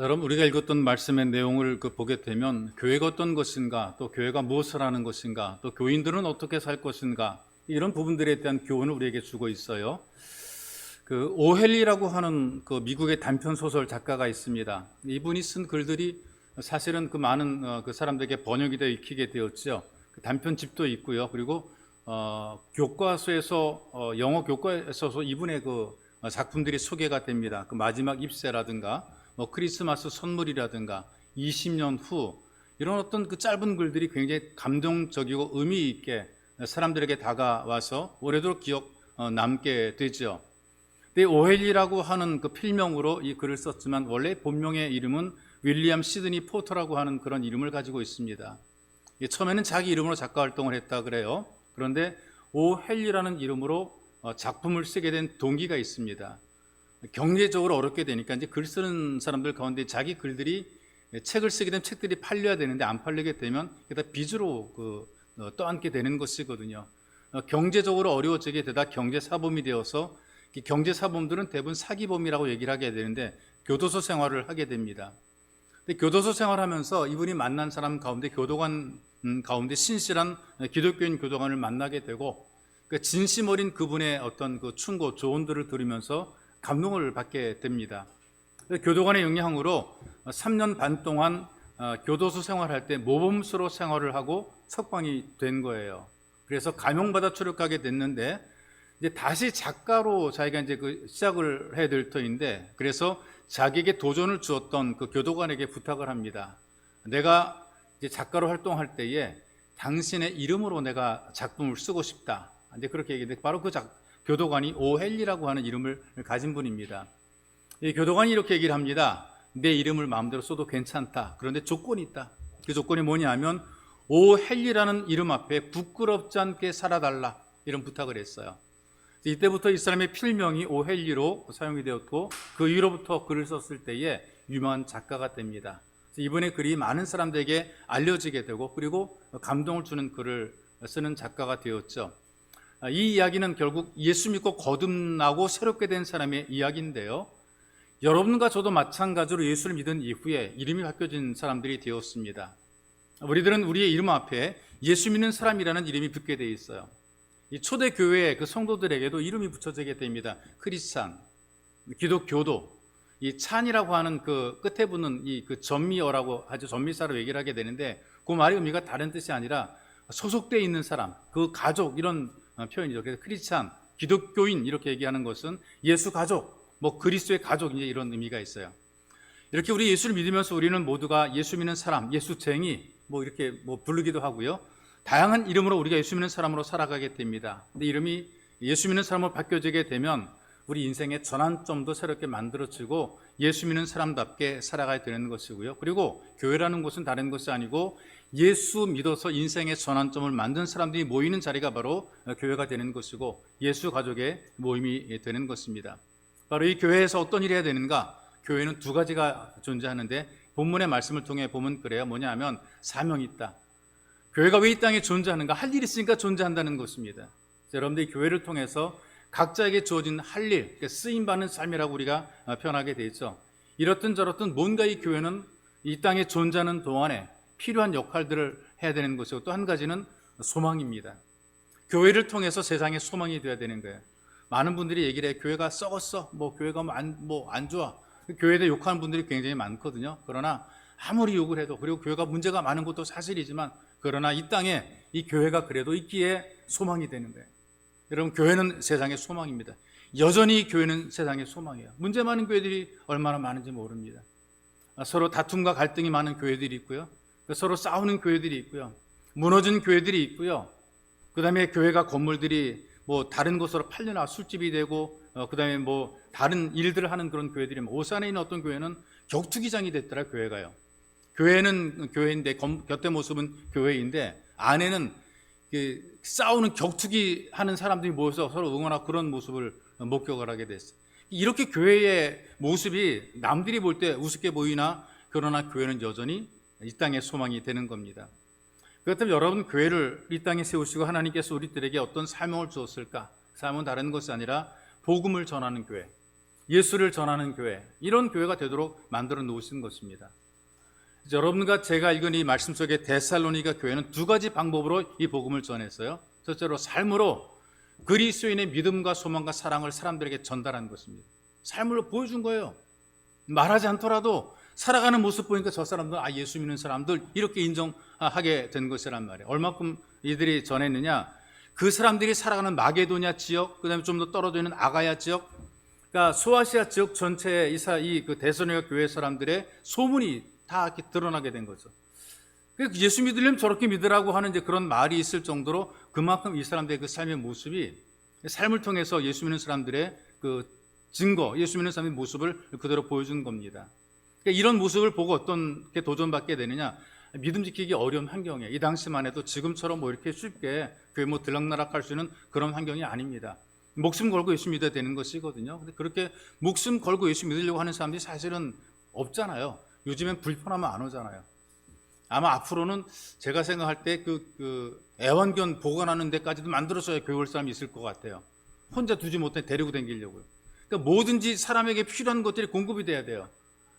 여러분 우리가 읽었던 말씀의 내용을 그 보게 되면 교회가 어떤 것인가, 또 교회가 무엇을 하는 것인가, 또 교인들은 어떻게 살 것인가 이런 부분들에 대한 교훈을 우리에게 주고 있어요. 그 오헬리라고 하는 그 미국의 단편 소설 작가가 있습니다. 이분이 쓴 글들이 사실은 그 많은 어, 그 사람들에게 번역이 되어 익히게 되었죠. 그 단편집도 있고요. 그리고 어, 교과서에서 어, 영어 교과에서 이분의 그 작품들이 소개가 됩니다. 그 마지막 입세라든가 뭐 크리스마스 선물이라든가 20년 후 이런 어떤 그 짧은 글들이 굉장히 감동적이고 의미 있게 사람들에게 다가와서 오래도록 기억 어, 남게 되죠. 근데 오헬리라고 하는 그 필명으로 이 글을 썼지만 원래 본명의 이름은 윌리엄 시드니 포터라고 하는 그런 이름을 가지고 있습니다. 처음에는 자기 이름으로 작가 활동을 했다 그래요. 그런데 오헬리라는 이름으로 어, 작품을 쓰게 된 동기가 있습니다. 경제적으로 어렵게 되니까 이제 글 쓰는 사람들 가운데 자기 글들이 책을 쓰게 되면 책들이 팔려야 되는데 안 팔리게 되면 게다 빚으로 그 어, 떠안게 되는 것이거든요. 어, 경제적으로 어려워지게 되다 경제 사범이 되어서 경제 사범들은 대부분 사기범이라고 얘기를 하게 되는데 교도소 생활을 하게 됩니다. 교도소 생활하면서 이분이 만난 사람 가운데 교도관 음, 가운데 신실한 기독교인 교도관을 만나게 되고 그 진심 어린 그분의 어떤 그 충고 조언들을 들으면서 감동을 받게 됩니다. 교도관의 영향으로 3년 반 동안 어, 교도소 생활할 때 모범수로 생활을 하고 석방이 된 거예요. 그래서 감형받아 출狱하게 됐는데 이제 다시 작가로 자기가 이제 그 시작을 해야 될 터인데 그래서 자기에게 도전을 주었던 그 교도관에게 부탁을 합니다. 내가 이제 작가로 활동할 때에 당신의 이름으로 내가 작품을 쓰고 싶다. 이제 그렇게 얘기했는데 바로 그 작, 교도관이 오헬리라고 하는 이름을 가진 분입니다. 이 교도관이 이렇게 얘기를 합니다. 내 이름을 마음대로 써도 괜찮다. 그런데 조건이 있다. 그 조건이 뭐냐면 오헬리라는 이름 앞에 부끄럽지 않게 살아달라. 이런 부탁을 했어요. 이때부터 이 사람의 필명이 오헬리로 사용이 되었고 그 이후로부터 글을 썼을 때에 유명한 작가가 됩니다. 이번에 글이 많은 사람들에게 알려지게 되고 그리고 감동을 주는 글을 쓰는 작가가 되었죠. 이 이야기는 결국 예수 믿고 거듭나고 새롭게 된 사람의 이야기인데요. 여러분과 저도 마찬가지로 예수를 믿은 이후에 이름이 바뀌어진 사람들이 되었습니다. 우리들은 우리의 이름 앞에 예수 믿는 사람이라는 이름이 붙게 되어 있어요. 이 초대 교회의 그 성도들에게도 이름이 붙여지게 됩니다. 크리스찬, 기독교도, 이 찬이라고 하는 그 끝에 붙는 이 그 전미어라고 아주 전미사로 얘기를 하게 되는데 그 말의 의미가 다른 뜻이 아니라 소속되어 있는 사람, 그 가족 이런 표현이죠. 그래서 크리스찬, 기독교인 이렇게 얘기하는 것은 예수 가족, 뭐 그리스도의 가족 이제 이런 의미가 있어요. 이렇게 우리 예수를 믿으면서 우리는 모두가 예수 믿는 사람, 예수쟁이 뭐 이렇게 뭐 부르기도 하고요. 다양한 이름으로 우리가 예수 믿는 사람으로 살아가게 됩니다. 근데 이름이 예수 믿는 사람으로 바뀌어지게 되면 우리 인생의 전환점도 새롭게 만들어지고 예수 믿는 사람답게 살아가야 되는 것이고요. 그리고 교회라는 곳은 다른 것이 아니고 예수 믿어서 인생의 전환점을 만든 사람들이 모이는 자리가 바로 교회가 되는 것이고 예수 가족의 모임이 되는 것입니다. 바로 이 교회에서 어떤 일을 해야 되는가? 교회는 두 가지가 존재하는데 본문의 말씀을 통해 보면 그래요. 뭐냐 하면 사명이 있다. 교회가 왜 이 땅에 존재하는가? 할 일이 있으니까 존재한다는 것입니다. 여러분들이 교회를 통해서 각자에게 주어진 할 일, 그러니까 쓰임받는 삶이라고 우리가 표현하게 되어 있죠. 이렇든 저렇든 뭔가 이 교회는 이 땅에 존재하는 동안에 필요한 역할들을 해야 되는 것이고 또 한 가지는 소망입니다. 교회를 통해서 세상에 소망이 되어야 되는 거예요. 많은 분들이 얘기를 해 교회가 썩었어. 뭐 교회가 안, 뭐 안 좋아. 교회에 대해 욕하는 분들이 굉장히 많거든요. 그러나 아무리 욕을 해도 그리고 교회가 문제가 많은 것도 사실이지만 그러나 이 땅에 이 교회가 그래도 있기에 소망이 되는 거예요. 여러분 교회는 세상의 소망입니다. 여전히 교회는 세상의 소망이에요. 문제 많은 교회들이 얼마나 많은지 모릅니다. 서로 다툼과 갈등이 많은 교회들이 있고요. 서로 싸우는 교회들이 있고요. 무너진 교회들이 있고요. 그 다음에 교회가 건물들이 뭐 다른 곳으로 팔려나 술집이 되고 어, 그 다음에 뭐 다른 일들을 하는 그런 교회들이 오산에 있는 어떤 교회는 격투기장이 됐더라 교회가요. 교회는 교회인데 곁에 모습은 교회인데 안에는 싸우는 격투기 하는 사람들이 모여서 서로 응원하고 그런 모습을 목격을 하게 됐어요. 이렇게 교회의 모습이 남들이 볼 때 우습게 보이나 그러나 교회는 여전히 이 땅의 소망이 되는 겁니다. 그렇다면 여러분 교회를 이 땅에 세우시고 하나님께서 우리들에게 어떤 사명을 주었을까? 사명은 다른 것이 아니라 복음을 전하는 교회. 예수를 전하는 교회, 이런 교회가 되도록 만들어 놓으신 것입니다. 여러분과 제가 읽은 이 말씀 속에 데살로니가 교회는 두 가지 방법으로 이 복음을 전했어요. 첫째로 삶으로 그리스도인의 믿음과 소망과 사랑을 사람들에게 전달한 것입니다. 삶으로 보여준 거예요. 말하지 않더라도 살아가는 모습 보니까 저 사람들 아 예수 믿는 사람들 이렇게 인정하게 된 것이란 말이에요. 얼마큼 이들이 전했느냐? 그 사람들이 살아가는 마게도냐 지역, 그다음에 좀 더 떨어져 있는 아가야 지역, 그러니까 소아시아 지역 전체의 이사 이그 대선회가 교회 사람들의 소문이 다 이렇게 드러나게 된 거죠. 그 예수 믿으려면 저렇게 믿으라고 하는 이제 그런 말이 있을 정도로 그만큼 이 사람들의 그 삶의 모습이 삶을 통해서 예수 믿는 사람들의 그 증거, 예수 믿는 사람의 모습을 그대로 보여준 겁니다. 그러니까 이런 모습을 보고 어떤 게 도전받게 되느냐? 믿음 지키기 어려운 환경에 이 당시만 해도 지금처럼 뭐 이렇게 쉽게 교회 뭐 들락날락할 수 있는 그런 환경이 아닙니다. 목숨 걸고 예수 믿어야 되는 것이거든요. 근데 그렇게 목숨 걸고 예수 믿으려고 하는 사람들이 사실은 없잖아요. 요즘엔 불편하면 안 오잖아요. 아마 앞으로는 제가 생각할 때그 그 애완견 보관하는 데까지도 만들어줘야 교회 올 사람이 있을 것 같아요. 혼자 두지 못해 데리고 다니려고요. 그러니까 뭐든지 사람에게 필요한 것들이 공급이 돼야 돼요.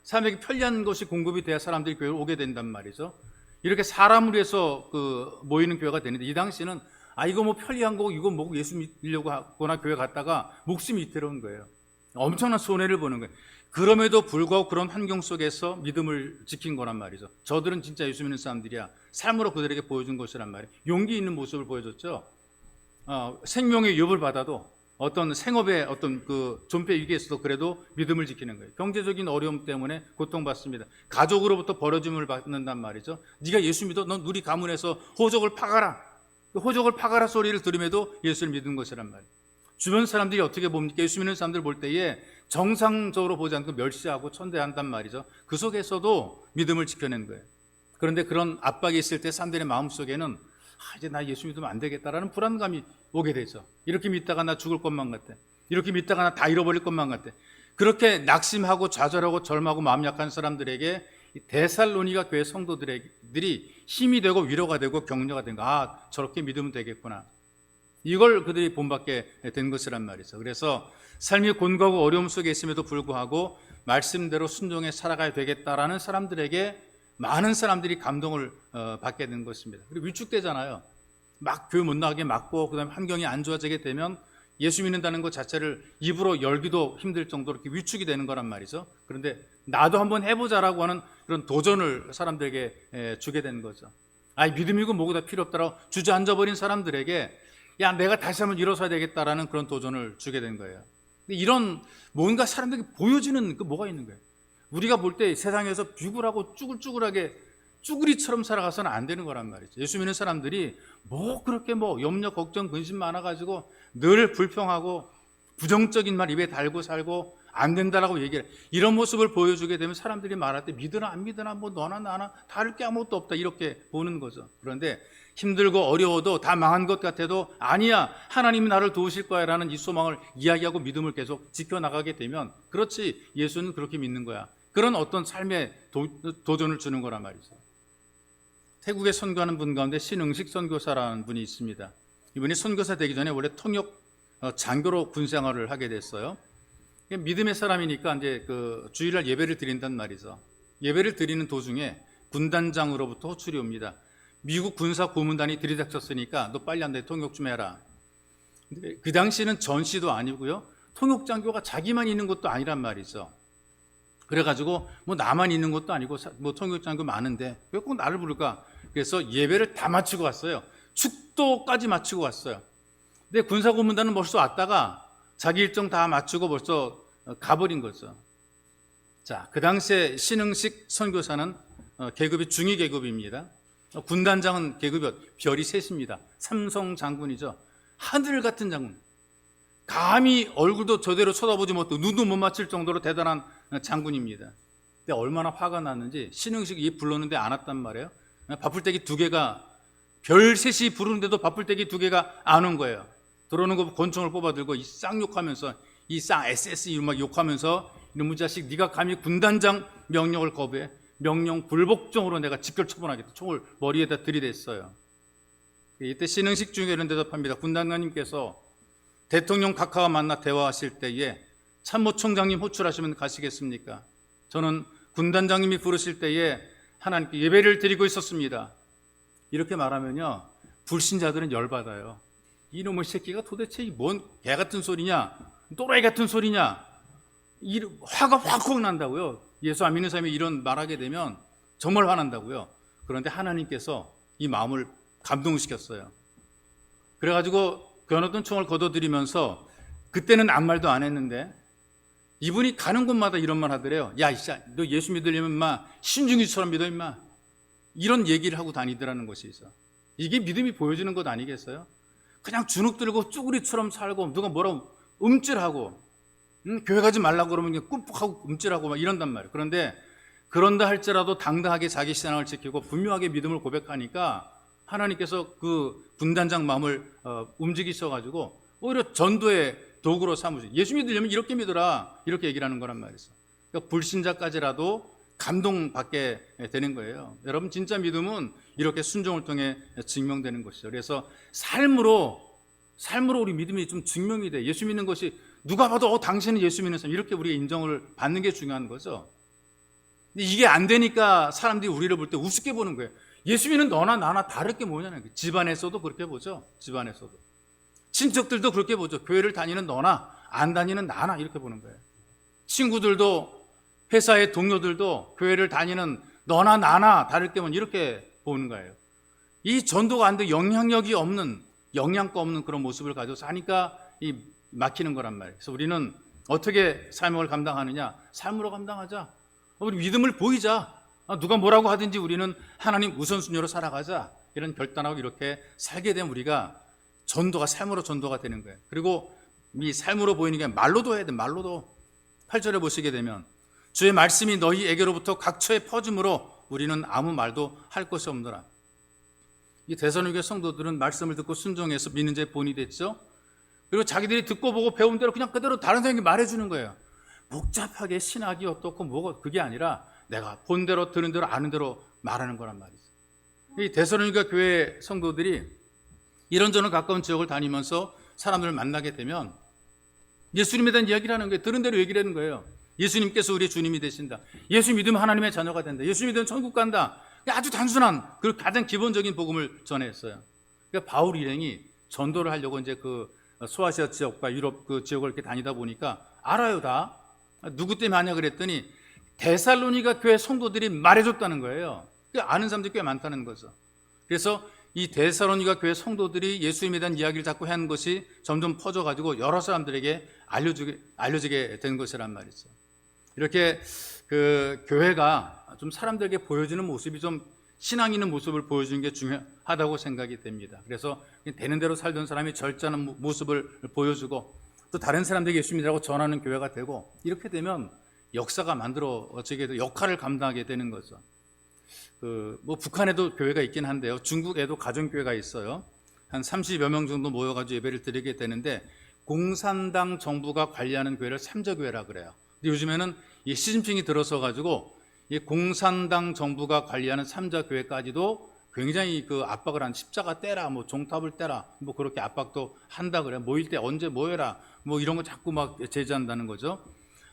사람에게 편리한 것이 공급이 돼야 사람들이 교회를 오게 된단 말이죠. 이렇게 사람을 위해서 그 모이는 교회가 되는데 이 당시는 아 이거 뭐 편리한 거고 이거 뭐고 예수 믿으려고 하거나 교회 갔다가 목숨이 이태로운 거예요. 엄청난 손해를 보는 거예요. 그럼에도 불구하고 그런 환경 속에서 믿음을 지킨 거란 말이죠. 저들은 진짜 예수 믿는 사람들이야. 삶으로 그들에게 보여준 것이란 말이에요. 용기 있는 모습을 보여줬죠. 어, 생명의 위협을 받아도 어떤 생업의 어떤 그 존폐 위기에서도 그래도 믿음을 지키는 거예요. 경제적인 어려움 때문에 고통받습니다. 가족으로부터 버려짐을 받는단 말이죠. 네가 예수 믿어? 넌 우리 가문에서 호적을 파가라. 그 호적을 파가라 소리를 들음에도 예수를 믿은 것이란 말이에요. 주변 사람들이 어떻게 봅니까? 예수 믿는 사람들 볼 때에 정상적으로 보지 않고 멸시하고 천대한단 말이죠. 그 속에서도 믿음을 지켜낸 거예요. 그런데 그런 압박이 있을 때 사람들의 마음속에는 아, 이제 나 예수 믿으면 안 되겠다라는 불안감이 오게 되죠. 이렇게 믿다가 나 죽을 것만 같아. 이렇게 믿다가 나 다 잃어버릴 것만 같아. 그렇게 낙심하고 좌절하고 절망하고 마음 약한 사람들에게 데살로니가 교회 성도들이 힘이 되고 위로가 되고 격려가 된 거. 아, 저렇게 믿으면 되겠구나. 이걸 그들이 본받게 된 것이란 말이죠. 그래서 삶이 곤고하고 어려움 속에 있음에도 불구하고 말씀대로 순종해 살아가야 되겠다라는 사람들에게 많은 사람들이 감동을 어, 받게 된 것입니다. 그리고 위축되잖아요. 막 교회 못 나가게 막고 그다음에 환경이 안 좋아지게 되면 예수 믿는다는 것 자체를 입으로 열기도 힘들 정도로 이렇게 위축이 되는 거란 말이죠. 그런데 나도 한번 해보자라고 하는 그런 도전을 사람들에게 주게 된 거죠. 아, 믿음이고 뭐고 다 필요 없다라고 주저앉아 버린 사람들에게 야, 내가 다시 한번 일어서야 되겠다라는 그런 도전을 주게 된 거예요. 이런 뭔가 사람들이 보여지는 그 뭐가 있는 거예요. 우리가 볼 때 세상에서 비굴하고 쭈글쭈글하게 쭈구리처럼 살아가서는 안 되는 거란 말이죠. 예수 믿는 사람들이 뭐 그렇게 뭐 염려, 걱정, 근심 많아가지고 늘 불평하고 부정적인 말 입에 달고 살고 안 된다라고 얘기를 해. 이런 모습을 보여주게 되면 사람들이 말할 때 믿으나 안 믿으나 뭐 너나 나나 다를 게 아무것도 없다 이렇게 보는 거죠. 그런데 힘들고 어려워도 다 망한 것 같아도 아니야 하나님이 나를 도우실 거야라는 이 소망을 이야기하고 믿음을 계속 지켜나가게 되면 그렇지 예수는 그렇게 믿는 거야. 그런 어떤 삶의 도, 전을 주는 거란 말이죠. 태국에 선교하는 분 가운데 신응식 선교사라는 분이 있습니다. 이분이 선교사 되기 전에 원래 통역 어, 장교로 군 생활을 하게 됐어요. 믿음의 사람이니까 이제 그 주일날 예배를 드린단 말이죠. 예배를 드리는 도중에 군단장으로부터 호출이 옵니다. 미국 군사 고문단이 들이닥쳤으니까 너 빨리 한대 통역 좀 해라. 그 당시는 전시도 아니고요. 통역 장교가 자기만 있는 것도 아니란 말이죠. 그래가지고 뭐 나만 있는 것도 아니고 뭐 통역 장교 많은데 왜 꼭 나를 부를까? 그래서 예배를 다 마치고 왔어요. 축도까지 마치고 왔어요. 근데 군사 고문단은 벌써 왔다가 자기 일정 다 마치고 벌써 가버린 거죠. 자, 그 당시에 신흥식 선교사는 어, 계급이 중위 계급입니다. 군단장은 계급이 별이 셋입니다. 삼성 장군이죠. 하늘 같은 장군. 감히 얼굴도 저대로 쳐다보지 못하고 눈도 못 맞힐 정도로 대단한 장군입니다. 근데 얼마나 화가 났는지 신흥식이 이 불렀는데 안 왔단 말이에요. 바풀떼기 두 개가 별 셋이 부르는데도 바풀떼기 두 개가 안 온 거예요. 들어오는 거 권총을 뽑아들고 이 쌍 욕하면서 이 쌍 SS 이막 욕하면서 이놈의 자식 네가 감히 군단장 명령을 거부해 명령 불복종으로 내가 직결 처분하겠다. 총을 머리에다 들이댔어요. 이때 신흥식 중에 이런 대답합니다. 군단장님께서 대통령 각하와 만나 대화하실 때에 참모총장님 호출하시면 가시겠습니까? 저는 군단장님이 부르실 때에 하나님께 예배를 드리고 있었습니다. 이렇게 말하면요. 불신자들은 열받아요. 이놈의 새끼가 도대체 뭔개 같은 소리냐? 또라이 같은 소리냐? 이 화가 확확 난다고요. 예수 안 믿는 사람이 이런 말하게 되면 정말 화난다고요. 그런데 하나님께서 이 마음을 감동시켰어요. 그래가지고 변호던 총을 걷어들이면서 그때는 아무 말도 안 했는데 이분이 가는 곳마다 이런 말 하더래요. 야, 이씨, 너 예수 믿으려면 마 신중이처럼 믿어 임마. 이런 얘기를 하고 다니더라는 것이 있어. 이게 믿음이 보여지는 것 아니겠어요? 그냥 주눅 들고 쭈구리처럼 살고 누가 뭐라고 음질하고 음, 교회 가지 말라고 그러면 꾹꾹하고 음질하고 막 이런단 말이에요. 그런데 그런다 할지라도 당당하게 자기 신앙을 지키고 분명하게 믿음을 고백하니까 하나님께서 그 군단장 마음을 어, 움직이셔가지고 오히려 전도의 도구로 삼으시. 예수 믿으려면 이렇게 믿어라 이렇게 얘기를 하는 거란 말이죠. 그러니까 불신자까지라도 감동받게 되는 거예요. 여러분 진짜 믿음은 이렇게 순종을 통해 증명되는 것이죠. 그래서 삶으로 삶으로 우리 믿음이 좀 증명이 돼. 예수 믿는 것이 누가 봐도 어 당신은 예수 믿는 사람 이렇게 우리가 인정을 받는 게 중요한 거죠. 근데 이게 안 되니까 사람들이 우리를 볼 때 우습게 보는 거예요. 예수 믿는 너나 나나 다를 게 뭐냐는 거예요. 집안에서도 그렇게 보죠. 집안에서도. 친척들도 그렇게 보죠. 교회를 다니는 너나 안 다니는 나나 이렇게 보는 거예요. 친구들도 회사의 동료들도 교회를 다니는 너나 나나 다를 게면 이렇게 보는 거예요. 이 전도가 안 돼 영향력이 없는 영양가 없는 그런 모습을 가지고 사니까 이 막히는 거란 말이에요. 그래서 우리는 어떻게 삶을 감당하느냐? 삶으로 감당하자. 우리 믿음을 보이자. 아, 누가 뭐라고 하든지 우리는 하나님 우선순위로 살아가자. 이런 결단하고 이렇게 살게 되면 우리가 전도가 삶으로 전도가 되는 거예요. 그리고 이 삶으로 보이는 게 말로도 해야 돼. 말로도. 8절에 보시게 되면 주의 말씀이 너희에게로부터 각처에 퍼짐으로 우리는 아무 말도 할 것이 없노라. 이 대선교회 성도들은 말씀을 듣고 순종해서 믿는 자 본이 됐죠. 그리고 자기들이 듣고 보고 배운 대로 그냥 그대로 다른 사람에게 말해주는 거예요. 복잡하게 신학이 어떻고 뭐가 그게 아니라 내가 본 대로 들은 대로 아는 대로 말하는 거란 말이죠. 이 대선교회 교회 성도들이 이런저런 가까운 지역을 다니면서 사람들을 만나게 되면 예수님에 대한 이야기를 하는 거예요. 들은 대로 얘기를 하는 거예요. 예수님께서 우리의 주님이 되신다. 예수 믿으면 하나님의 자녀가 된다. 예수 믿으면 천국 간다. 아주 단순한 그 가장 기본적인 복음을 전했어요. 그러니까 바울 일행이 전도를 하려고 이제 그 소아시아 지역과 유럽 그 지역을 이렇게 다니다 보니까 알아요 다. 누구 때문에 하냐 그랬더니 데살로니가 교회 성도들이 말해줬다는 거예요. 그 아는 사람들이 꽤 많다는 거죠. 그래서 이 데살로니가 교회 성도들이 예수님에 대한 이야기를 자꾸 하는 것이 점점 퍼져가지고 여러 사람들에게 알려주게, 알려지게 된 것이란 말이죠. 이렇게 그 교회가 좀 사람들에게 보여주는 모습이 좀 신앙 있는 모습을 보여주는 게 중요하다고 생각이 됩니다. 그래서 되는 대로 살던 사람이 절제하는 모습을 보여주고 또 다른 사람들에게 예수님이라고 전하는 교회가 되고 이렇게 되면 역사가 만들어지게 되 역할을 감당하게 되는 거죠. 그 뭐 북한에도 교회가 있긴 한데요. 중국에도 가정교회가 있어요. 한 30여 명 정도 모여가지고 예배를 드리게 되는데 공산당 정부가 관리하는 교회를 삼저교회라 그래요. 근데 요즘에는 이 시진핑이 들어서 가지고 이 공산당 정부가 관리하는 삼자 교회까지도 굉장히 그 압박을 한 십자가 떼라, 뭐 종탑을 떼라, 뭐 그렇게 압박도 한다 그래. 모일 때 언제 모여라, 뭐 이런 거 자꾸 막 제지한다는 거죠.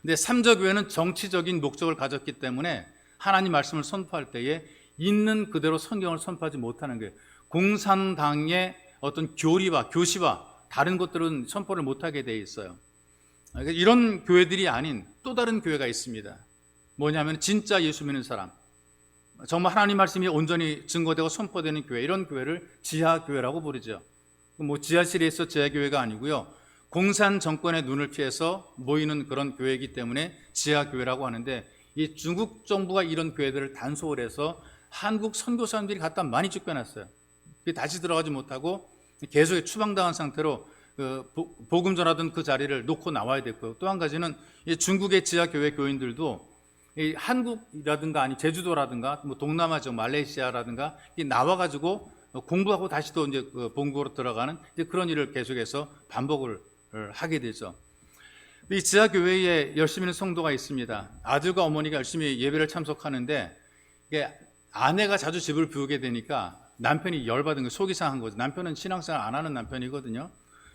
근데 삼자 교회는 정치적인 목적을 가졌기 때문에 하나님 말씀을 선포할 때에 있는 그대로 성경을 선포하지 못하는 거예요. 공산당의 어떤 교리와 교시와 다른 것들은 선포를 못하게 돼 있어요. 이런 교회들이 아닌 또 다른 교회가 있습니다. 뭐냐면 진짜 예수 믿는 사람, 정말 하나님 말씀이 온전히 증거되고 선포되는 교회, 이런 교회를 지하교회라고 부르죠. 뭐 지하실에 있어 지하교회가 아니고요. 공산 정권의 눈을 피해서 모이는 그런 교회이기 때문에 지하교회라고 하는데 이 중국 정부가 이런 교회들을 단속을 해서 한국 선교사님들이 갖다 많이 쫓겨났어요. 다시 들어가지 못하고 계속 추방당한 상태로 그 복음 전하던 그 자리를 놓고 나와야 됐고 또한 가지는 중국의 지하 교회 교인들도 한국이라든가 아니 제주도라든가 뭐 동남아 쪽 말레이시아라든가 나와가지고 공부하고 다시 또 이제 그 본국으로 들어가는 그런 일을 계속해서 반복을 하게 되죠. 이 지하 교회에 열심히 있는 성도가 있습니다. 아들과 어머니가 열심히 예배를 참석하는데 아내가 자주 집을 비우게 되니까 남편이 열받은 거 속이 상한 거죠. 남편은 신앙생활 안 하는 남편이거든요.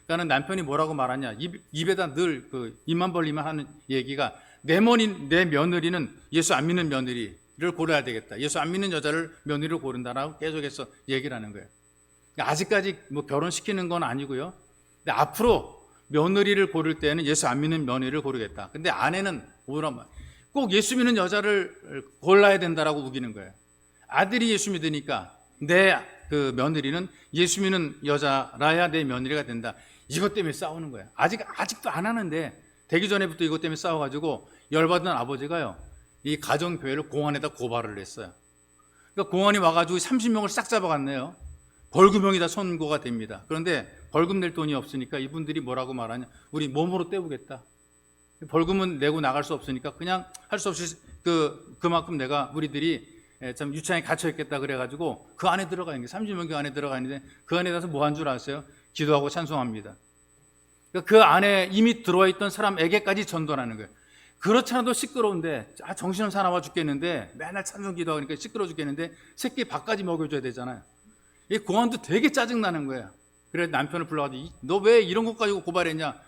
그러니까 남편이 뭐라고 말하냐 입, 입에다 늘 그 입만 벌리면 하는 얘기가 내 머니 내 며느리는 예수 안 믿는 며느리를 고려해야 되겠다. 예수 안 믿는 여자를 며느리로 고른다라고 계속해서 얘기를 하는 거예요. 그러니까 아직까지 뭐 결혼시키는 건 아니고요. 근데 앞으로 며느리를 고를 때는 예수 안 믿는 며느리를 고르겠다. 근데 아내는 말? 꼭 예수 믿는 여자를 골라야 된다라고 우기는 거예요. 아들이 예수 믿으니까 내 그 며느리는 예수 믿는 여자라야 내 며느리가 된다. 이것 때문에 싸우는 거예요. 아직 아직도 안 하는데 되기 전에부터 이것 때문에 싸워가지고 열받은 아버지가요. 이 가정 교회를 공안에다 고발을 했어요. 그러니까 공안이 와가지고 30명을 싹 잡아갔네요. 벌금형이 다 선고가 됩니다. 그런데 벌금 낼 돈이 없으니까 이분들이 뭐라고 말하냐? 우리 몸으로 때우겠다. 벌금은 내고 나갈 수 없으니까 그냥 할 수 없이 그 그만큼 내가 우리들이 예, 참 유치장에 갇혀 있겠다 그래가지고 그 안에 들어가 있는 게 30명 그 안에 들어가 있는데 그 안에 가서 뭐 한 줄 아세요? 기도하고 찬송합니다. 그러니까 그 안에 이미 들어와 있던 사람에게까지 전도하는 거예요. 그렇지 않아도 시끄러운데 아 정신은 사나워 죽겠는데 맨날 찬송 기도하니까 시끄러워 죽겠는데 새끼 밥까지 먹여줘야 되잖아요. 이 공안도 되게 짜증나는 거예요. 그래 남편을 불러가지고 너 왜 이런 것 가지고 고발했냐?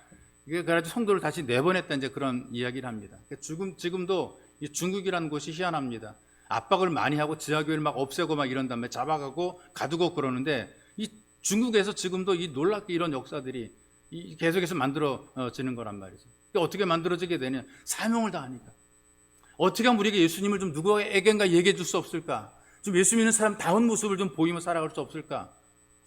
이게 그래가지고 성도를 다시 내보냈다 이제 그런 이야기를 합니다. 그러니까 지금 지금도 이 중국이라는 곳이 희한합니다. 압박을 많이 하고 지하교회를 막 없애고 막 이런 다음에 잡아가고 가두고 그러는데 이 중국에서 지금도 이 놀랍게 이런 역사들이 이 계속해서 만들어지는 거란 말이죠. 그러니까 어떻게 만들어지게 되냐? 사명을 다하니까. 어떻게 하면 우리가 예수님을 좀 누구에겐가 얘기해 줄 수 없을까? 좀 예수 믿는 사람 다운 모습을 좀 보이며 살아갈 수 없을까?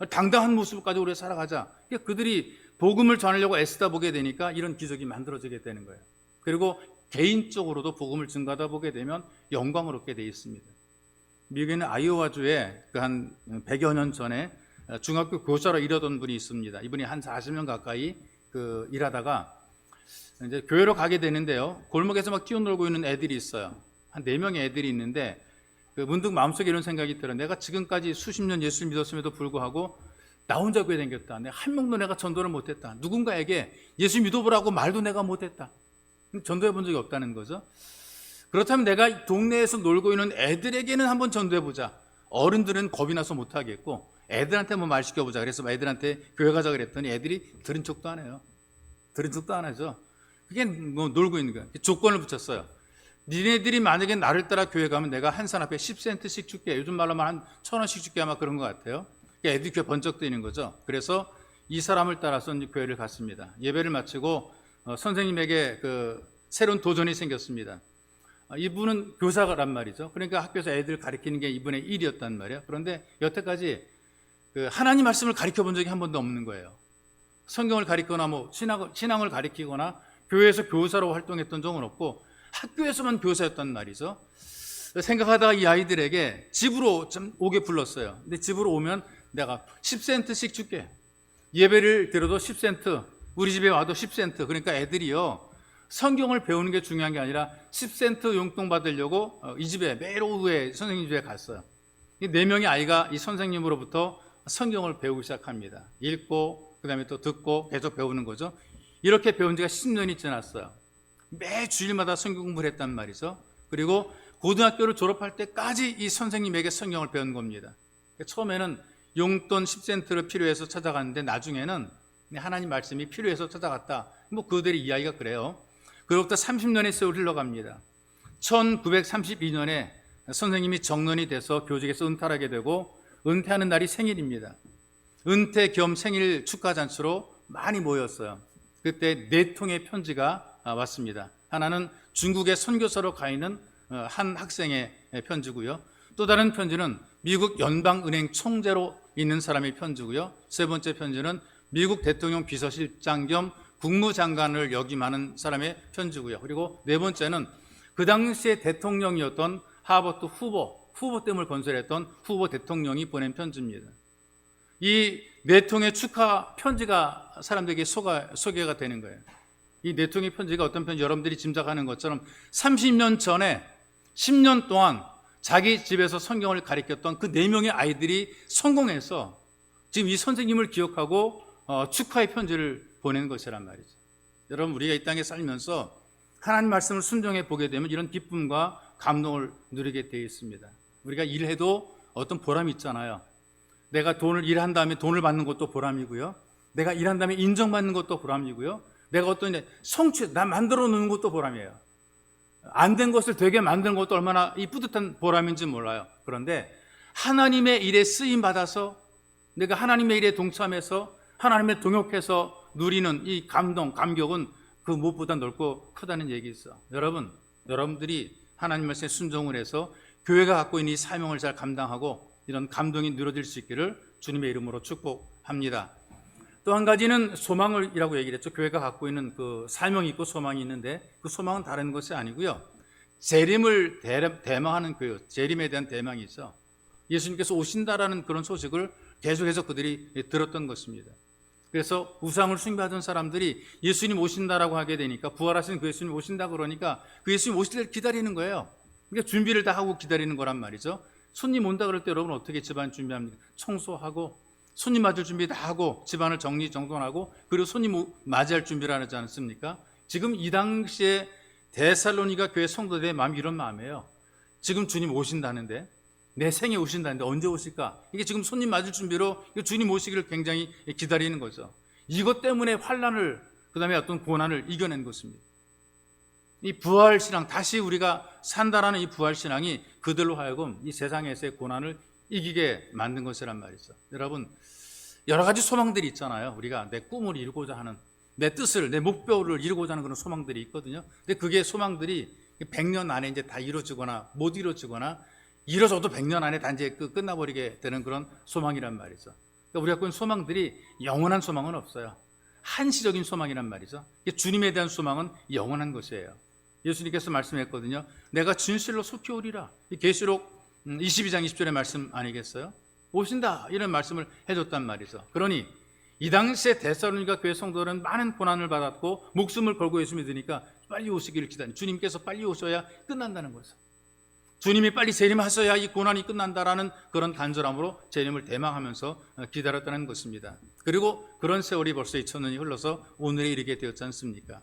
당당한 모습까지 우리가 살아가자. 그러니까 그들이 복음을 전하려고 애쓰다 보게 되니까 이런 기적이 만들어지게 되는 거예요. 그리고 개인적으로도 복음을 증가하다 보게 되면 영광을 얻게 되어 있습니다. 미국에는 아이오와주에 그 한 100여 년 전에 중학교 교사로 일하던 분이 있습니다. 이분이 한 40년 가까이 그 일하다가 이제 교회로 가게 되는데요. 골목에서 막 뛰어놀고 있는 애들이 있어요. 한네 명의 애들이 있는데 그 문득 마음속에 이런 생각이 들어. 내가 지금까지 수십 년 예수를 믿었음에도 불구하고 나 혼자 교회. 내가 한 명도 내가 전도를 못했다. 누군가에게 예수 믿어보라고 말도 내가 못했다. 전도해 본 적이 없다는 거죠. 그렇다면 내가 동네에서 놀고 있는 애들에게는 한번 전도해 보자. 어른들은 겁이 나서 못 하겠고 애들한테 뭐말 시켜 보자. 그래서 애들한테 교회 가자 그랬더니 애들이 들은 척도 안 해요. 들은 척도 안 하죠. 그게 뭐 놀고 있는 거야. 조건을 붙였어요. 니네들이 만약에 나를 따라 교회 가면 내가 한 산 앞에 10센트씩 줄게. 요즘 말로 하면 한 천 원씩 줄게 아마 그런 것 같아요. 그러니까 애들이 교회 번쩍 뜨는 거죠. 그래서 이 사람을 따라서 교회를 갔습니다. 예배를 마치고 어, 선생님에게 그 새로운 도전이 생겼습니다. 어, 이분은 교사란 말이죠. 그러니까 학교에서 애들 가르치는 게 이분의 일이었단 말이에요. 그런데 여태까지 그 하나님 말씀을 가르쳐 본 적이 한 번도 없는 거예요. 성경을 가르치거나 뭐 신학을, 신앙을 가르치거나 교회에서 교사로 활동했던 적은 없고 학교에서만 교사였단 말이죠. 생각하다가 이 아이들에게 집으로 좀 오게 불렀어요. 근데 집으로 오면 내가 10센트씩 줄게. 예배를 들어도 10센트, 우리 집에 와도 10센트. 그러니까 애들이요. 성경을 배우는 게 중요한 게 아니라 10센트 용돈 받으려고 어, 이 집에 매일 오후에 선생님 집에 갔어요. 이 네 명의 아이가 이 선생님으로부터 성경을 배우기 시작합니다. 읽고 그다음에 또 듣고 계속 배우는 거죠. 이렇게 배운 지가 10년이 지났어요. 매 주일마다 성경 공부를 했단 말이죠. 그리고 고등학교를 졸업할 때까지 이 선생님에게 성경을 배운 겁니다. 처음에는 용돈 10센트를 필요해서 찾아갔는데 나중에는 하나님 말씀이 필요해서 찾아갔다. 뭐 그들의 이야기가 그래요. 그로부터 30년의 세월이 흘러갑니다. 1932년에 선생님이 정년이 돼서 교직에서 은퇴하게 되고 은퇴하는 날이 생일입니다. 은퇴 겸 생일 축하 잔치로 많이 모였어요. 그때 네 통의 편지가 왔습니다. 하나는 중국의 선교사로 가 있는 어, 한 학생의 편지고요. 또 다른 편지는 미국 연방은행 총재로 있는 사람의 편지고요. 세 번째 편지는 미국 대통령 비서실장 겸 국무장관을 역임하는 사람의 편지고요. 그리고 네 번째는 그 당시에 대통령이었던 하버트 후보, 후보 때문에 건설했던 후보 대통령이 보낸 편지입니다. 이 네 통의 축하 편지가 사람들에게 소가, 소개가 되는 거예요. 이 네 통의 편지가 어떤 편지 여러분들이 짐작하는 것처럼 30년 전에 10년 동안 자기 집에서 성경을 가르쳤던 그 네 명의 아이들이 성공해서 지금 이 선생님을 기억하고 어, 축하의 편지를 보내는 것이란 말이죠. 여러분 우리가 이 땅에 살면서 하나님 말씀을 순종해 보게 되면 이런 기쁨과 감동을 누리게 되어 있습니다. 우리가 일해도 어떤 보람이 있잖아요. 내가 돈을 일한 다음에 돈을 받는 것도 보람이고요. 내가 일한 다음에 인정받는 것도 보람이고요. 내가 어떤 성취, 나 만들어 놓는 것도 보람이에요. 안 된 것을 되게 만드는 것도 얼마나 이 뿌듯한 보람인지 몰라요. 그런데 하나님의 일에 쓰임 받아서 내가 하나님의 일에 동참해서 하나님의 동역해서 누리는 이 감동, 감격은 그 무엇보다 넓고 크다는 얘기 있어. 여러분, 여러분들이 하나님 말씀에 순종을 해서 교회가 갖고 있는 이 사명을 잘 감당하고 이런 감동이 누려질 수 있기를 주님의 이름으로 축복합니다. 또 한 가지는 소망을이라고 얘기를 했죠. 교회가 갖고 있는 그 사명이 있고 소망이 있는데 그 소망은 다른 것이 아니고요. 재림을 대- 대망하는 그 재림에 대한 대망이 있어. 예수님께서 오신다라는 그런 소식을 계속해서 그들이 들었던 것입니다. 그래서 우상을 숭배하던 사람들이 예수님 오신다라고 하게 되니까 부활하신 그 예수님 오신다 그러니까 그 예수님 오실 때 기다리는 거예요. 그러니까 준비를 다 하고 기다리는 거란 말이죠. 손님 온다 그럴 때 여러분 어떻게 집안 준비합니까? 청소하고 손님 맞을 준비 다 하고 집안을 정리 정돈하고 그리고 손님 오- 맞이할 준비를 하지 않습니까? 지금 이 당시에 데살로니가 교회 성도들의 마음이 이런 마음이에요. 지금 주님 오신다는데 내 생에 오신다는데 언제 오실까? 이게 지금 손님 맞을 준비로 주님 오시기를 굉장히 기다리는 거죠. 이것 때문에 환란을 그다음에 어떤 고난을 이겨낸 것입니다. 이 부활 신앙 다시 우리가 산다라는 이 부활 신앙이 그들로 하여금 이 세상에서의 고난을 이기게 만든 것이란 말이죠. 여러분 여러 가지 소망들이 있잖아요. 우리가 내 꿈을 이루고자 하는 내 뜻을 내 목표를 이루고자 하는 그런 소망들이 있거든요. 근데 그게 소망들이 100년 안에 이제 다 이루어지거나 못 이루어지거나 이뤄져도 100년 안에 다 이제 그 끝나버리게 되는 그런 소망이란 말이죠. 그러니까 우리가 있는 소망들이 영원한 소망은 없어요. 한시적인 소망이란 말이죠. 주님에 대한 소망은 영원한 것이에요. 예수님께서 말씀했거든요. 내가 진실로 속히 오리라. 이 계시록 음, 22장 20절의 말씀 아니겠어요? 오신다 이런 말씀을 해줬단 말이죠. 그러니 이 당시에 데살로니가 교회 성도들은 많은 고난을 받았고 목숨을 걸고 예수 믿으니까 빨리 오시기를 기다리. 주님께서 빨리 오셔야 끝난다는 거죠. 주님이 빨리 재림하셔야 이 고난이 끝난다라는 그런 간절함으로 재림을 대망하면서 어, 기다렸다는 것입니다. 그리고 그런 세월이 벌써 2000년이 흘러서 오늘에 이르게 되었지 않습니까?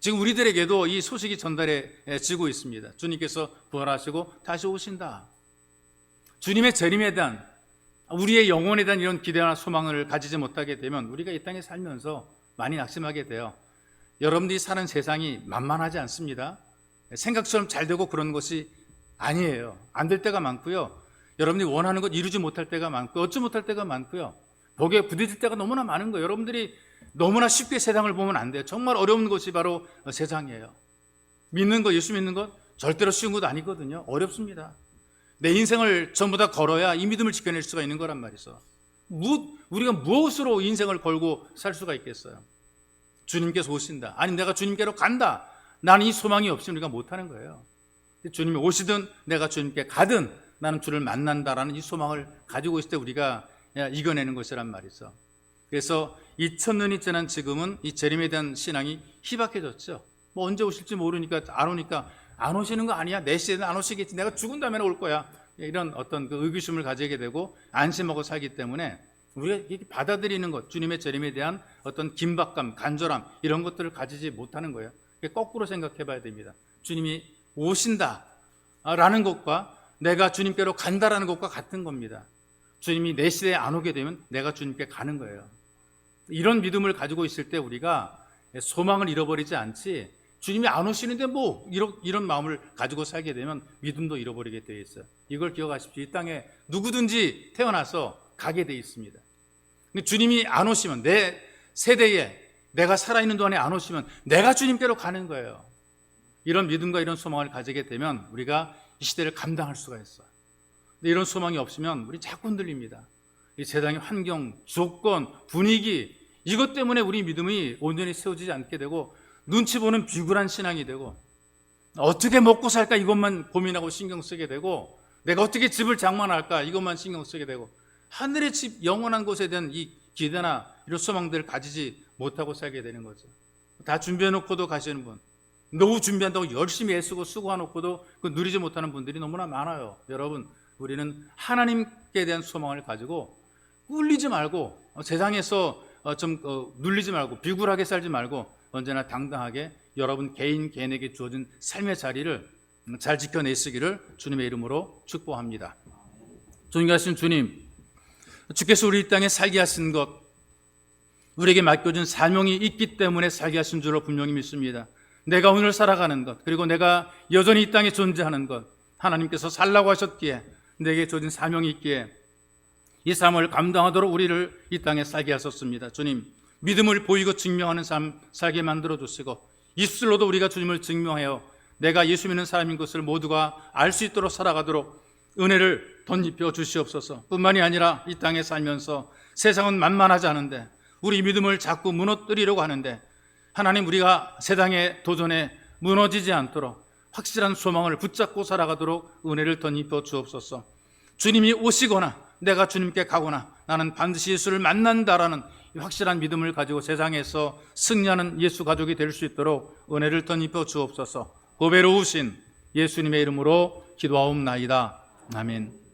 지금 우리들에게도 이 소식이 전달해지고 있습니다. 주님께서 부활하시고 다시 오신다. 주님의 재림에 대한 우리의 영혼에 대한 이런 기대나 소망을 가지지 못하게 되면 우리가 이 땅에 살면서 많이 낙심하게 돼요. 여러분들이 사는 세상이 만만하지 않습니다. 생각처럼 잘 되고 그런 것이 아니에요. 안 될 때가 많고요. 여러분들이 원하는 것 이루지 못할 때가 많고 얻지 못할 때가 많고요. 벽에 부딪힐 때가 너무나 많은 거예요. 여러분들이 너무나 쉽게 세상을 보면 안 돼요. 정말 어려운 것이 바로 세상이에요. 믿는 것, 예수 믿는 것 절대로 쉬운 것도 아니거든요. 어렵습니다. 내 인생을 전부 다 걸어야 이 믿음을 지켜낼 수가 있는 거란 말이죠. 무, 우리가 무엇으로 인생을 걸고 살 수가 있겠어요? 주님께서 오신다. 아니, 내가 주님께로 간다. 나는 이 소망이 없으면 우리가 못하는 거예요. 주님이 오시든 내가 주님께 가든 나는 주를 만난다라는 이 소망을 가지고 있을 때 우리가 이겨내는 것이란 말이죠. 그래서 2000년이 지난 지금은 이 재림에 대한 신앙이 희박해졌죠. 뭐 언제 오실지 모르니까 안 오니까 안 오시는 거 아니야? 내 시대는 안 오시겠지. 내가 죽은 다음에 올 거야. 이런 어떤 그 의구심을 가지게 되고 안심하고 살기 때문에 우리가 받아들이는 것, 주님의 재림에 대한 어떤 긴박감, 간절함 이런 것들을 가지지 못하는 거예요. 거꾸로 생각해 봐야 됩니다. 주님이 오신다라는 것과 내가 주님께로 간다라는 것과 같은 겁니다. 주님이 내 시대에 안 오게 되면 내가 주님께 가는 거예요. 이런 믿음을 가지고 있을 때 우리가 소망을 잃어버리지 않지 주님이 안 오시는데 뭐 이런, 이런 마음을 가지고 살게 되면 믿음도 잃어버리게 되어 있어요. 이걸 기억하십시오. 이 땅에 누구든지 태어나서 가게 되어 있습니다. 근데 주님이 안 오시면 내 세대에 내가 살아있는 동안에 안 오시면 내가 주님께로 가는 거예요. 이런 믿음과 이런 소망을 가지게 되면 우리가 이 시대를 감당할 수가 있어요. 근데 이런 소망이 없으면 우리 자꾸 흔들립니다. 이 세상의 환경, 조건, 분위기 이것 때문에 우리 믿음이 온전히 세워지지 않게 되고 눈치 보는 비굴한 신앙이 되고 어떻게 먹고 살까 이것만 고민하고 신경 쓰게 되고 내가 어떻게 집을 장만할까 이것만 신경 쓰게 되고 하늘의 집 영원한 곳에 대한 이 기대나 이런 소망들을 가지지 못하고 살게 되는 거죠. 다 준비해 놓고도 가시는 분, 노후 준비한다고 열심히 애쓰고 수고해놓고도 그 누리지 못하는 분들이 너무나 많아요. 여러분, 우리는 하나님께 대한 소망을 가지고 꿀리지 말고 어, 세상에서 어, 좀 어, 눌리지 말고 비굴하게 살지 말고 언제나 당당하게 여러분 개인 개인에게 주어진 삶의 자리를 잘 지켜내시기를 주님의 이름으로 축복합니다. 존귀하신 주님, 주께서 우리 이 땅에 살게 하신 것, 우리에게 맡겨진 사명이 있기 때문에 살게 하신 줄로 분명히 믿습니다. 내가 오늘 살아가는 것, 그리고 내가 여전히 이 땅에 존재하는 것, 하나님께서 살라고 하셨기에 내게 주어진 사명이 있기에 이 삶을 감당하도록 우리를 이 땅에 살게 하셨습니다. 주님, 믿음을 보이고 증명하는 삶 살게 만들어 주시고 입술로도 우리가 주님을 증명하여 내가 예수 믿는 사람인 것을 모두가 알 수 있도록 살아가도록 은혜를 덧입혀 주시옵소서. 뿐만이 아니라 이 땅에 살면서 세상은 만만하지 않은데 우리 믿음을 자꾸 무너뜨리려고 하는데 하나님 우리가 세상의 도전에 무너지지 않도록 확실한 소망을 붙잡고 살아가도록 은혜를 덧입혀 주옵소서. 주님이 오시거나 내가 주님께 가거나 나는 반드시 예수를 만난다라는 이 확실한 믿음을 가지고 세상에서 승리하는 예수 가족이 될 수 있도록 은혜를 덧입혀 주옵소서. 고배로우신 예수님의 이름으로 기도하옵나이다. 아멘.